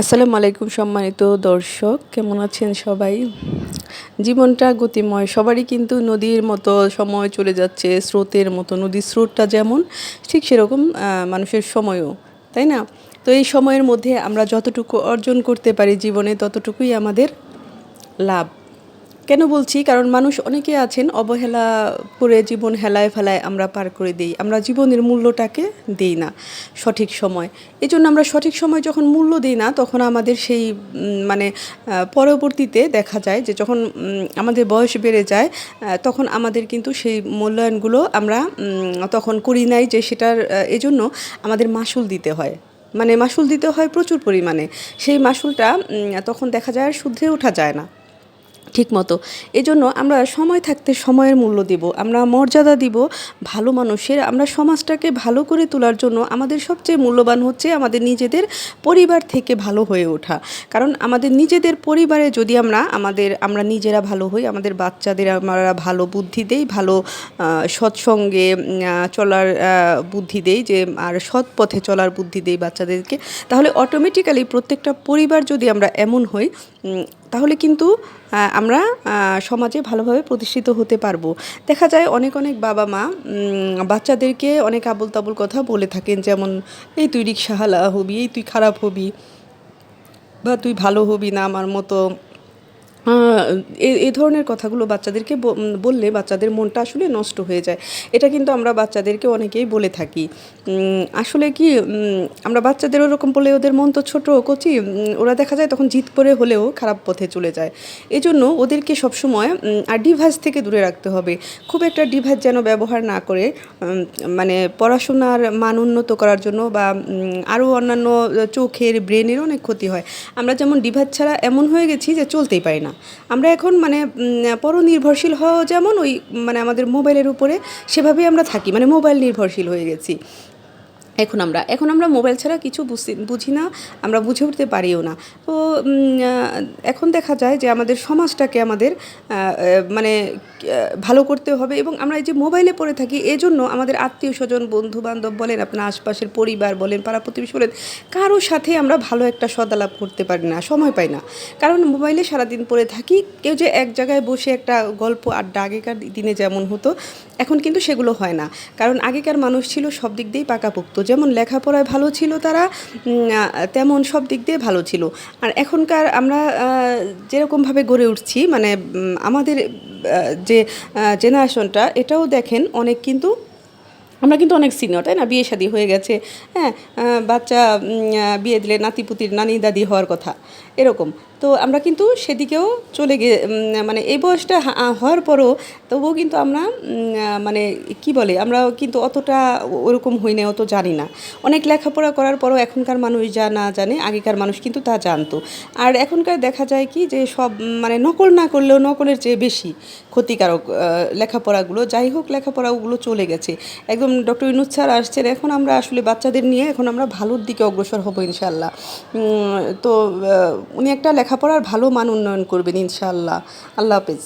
আসসালামু আলাইকুম সম্মানিত দর্শক, কেমন আছেন সবাই? জীবনটা গতিময়, সবারই কিন্তু নদীর মতো সময় চলে যাচ্ছে, স্রোতের মতো, নদীর স্রোতটা যেমন, ঠিক সেরকম মানুষের সময়ও, তাই না? তো এই সময়ের মধ্যে আমরা যতটুকু অর্জন করতে পারি জীবনে, ততটুকুই আমাদের লাভ। কেন বলছি? কারণ মানুষ অনেকে আছেন, অবহেলা করে জীবন হেলায় ফেলায় আমরা পার করে দিই। আমরা জীবনের মূল্যটাকে দিই না সঠিক সময়। এই জন্য আমরা সঠিক সময় যখন মূল্য দিই না, তখন আমাদের সেই মানে পরবর্তীতে দেখা যায় যে যখন আমাদের বয়স বেড়ে যায় তখন আমাদের কিন্তু সেই মূল্যায়নগুলো আমরা তখন করি নাই যে সেটার এজন্য আমাদের মাসুল দিতে হয়। মানে মাসুল দিতে হয় প্রচুর পরিমাণে। সেই মাসুলটা তখন দেখা যায় আর শুদ্ধে ওঠা যায় না। ঠিক মতো এজন্য আমরা সময় থাকতে সময়ের মূল্য দিব, আমরা মর্যাদা দিব ভালো মানুষের, আমরা সমাজটাকে ভালো করে তোলার জন্য আমাদের সবচেয়ে মূল্যবান হচ্ছে আমাদের নিজেদের পরিবার থেকে ভালো হয়ে ওঠা। কারণ আমাদের নিজেদের পরিবারে যদি আমরা আমাদের, আমরা নিজেরা ভালো হই, আমাদের বাচ্চাদের আমরা ভালো বুদ্ধি দেই, ভালো সৎসঙ্গে চলার বুদ্ধি দেই যে, আর সৎ পথে চলার বুদ্ধি দেই বাচ্চাদেরকে, তাহলে অটোমেটিক্যালি প্রত্যেকটা পরিবার যদি আমরা এমন হই তাহলে কিন্তু আমরা সমাজে ভালোভাবে প্রতিষ্ঠিত হতে পারব। দেখা যায় অনেক অনেক বাবা মা বাচ্চাদেরকে অনেক আবল তাবল কথা বলে থাকেন, যেমন, এই তুই রিক্সাহালা হবি, এই তুই খারাপ হবি, বা তুই ভালো হবি না আমার মতো। এ- ধরনের কথাগুলো বাচ্চাদেরকে বললে বাচ্চাদের মনটা আসলে নষ্ট হয়ে যায়। এটা কিন্তু আমরা বাচ্চাদেরকে অনেকেই বলে থাকি। আসলে কি আমরা বাচ্চাদের ওরকম বলে ওদের মন তো ছোটো, কচি ওরা দেখা যায় তখন জিত করে হলেও খারাপ পথে চলে যায়। এই জন্য ওদেরকে সবসময় আর ডিভাইস থেকে দূরে রাখতে হবে। খুব একটা ডিভাইস যেন ব্যবহার না করে মানে পড়াশোনার মান উন্নত করার জন্য বা আরও অন্যান্য, চোখের ব্রেনের অনেক ক্ষতি হয়। আমরা যেমন ডিভাইস ছাড়া এমন হয়ে গেছি যে চলতেই পারি না। আমরা এখন মানে পর পরনির্ভরশীল হওয়া যেমন ওই মানে আমাদের মোবাইলের উপরে সেভাবেই আমরা থাকি মানে মোবাইল নির্ভরশীল হয়ে গেছি। এখন আমরা এখন আমরা মোবাইল ছাড়া কিছু বুঝি না, আমরা বুঝে উঠতে পারিও না। তো এখন দেখা যায় যে আমাদের সমাজটাকে আমাদের মানে ভালো করতে হবে এবং আমরা এই যে মোবাইলে পড়ে থাকি, এজন্য আমাদের আত্মীয় স্বজন বন্ধু বান্ধব বলেন, আপনার আশপাশের পরিবার বলেন, পাড়া প্রতিবেশী বলেন কারোর সাথে আমরা ভালো একটা সদালাপ করতে পারি না, সময় পাই না। কারণ মোবাইলে সারাদিন পড়ে থাকি, কেউ যে এক জায়গায় বসে একটা গল্প, আড্ডা, আগেকার দিনে যেমন হতো, এখন কিন্তু সেগুলো হয় না। কারণ আগেকার মানুষ ছিল সব দিক দিয়েই পাকাপোক্ত যেমন লেখাপড়ায় ভালো ছিল তারা তেমন সব দিক দিয়ে ভালো ছিল। আর এখনকার আমরা যেরকমভাবে গড়ে উঠছি মানে আমাদের যে জেনারেশনটা এটাও দেখেন অনেক কিন্তু আমরা কিন্তু অনেক সিনিয়র তাই না? বিয়ে শাদী হয়ে গেছে হ্যাঁ বাচ্চা বিয়ে দিলে নাতিপুতির নানি দাদি হওয়ার কথা, এরকম। তো আমরা কিন্তু সেদিকেও চলে গিয়ে মানে এই বয়সটা হওয়ার পরও তবুও কিন্তু আমরা মানে কি বলে আমরা কিন্তু অতটা ওরকম হই না অত জানি না। অনেক লেখাপড়া করার পরও এখনকার মানুষ যা না জানে, আগেকার মানুষ কিন্তু তা জানতো। আর এখনকার দেখা যায় কি যে সব মানে নকল না করলেও নকলের চেয়ে বেশি ক্ষতিকারক লেখাপড়াগুলো, যাই হোক লেখাপড়া ওগুলো চলে গেছে। একদম ডক্টর ইনুজ স্যার আসছেন, এখন আমরা আসলে বাচ্চাদের নিয়ে এখন আমরা ভালোর দিকে অগ্রসর হব ইনশাল্লাহ তো উনি একটা লেখাপড়ার ভালো মান উন্নয়ন করবেন ইনশাল্লাহ আল্লাহ হাফেজ।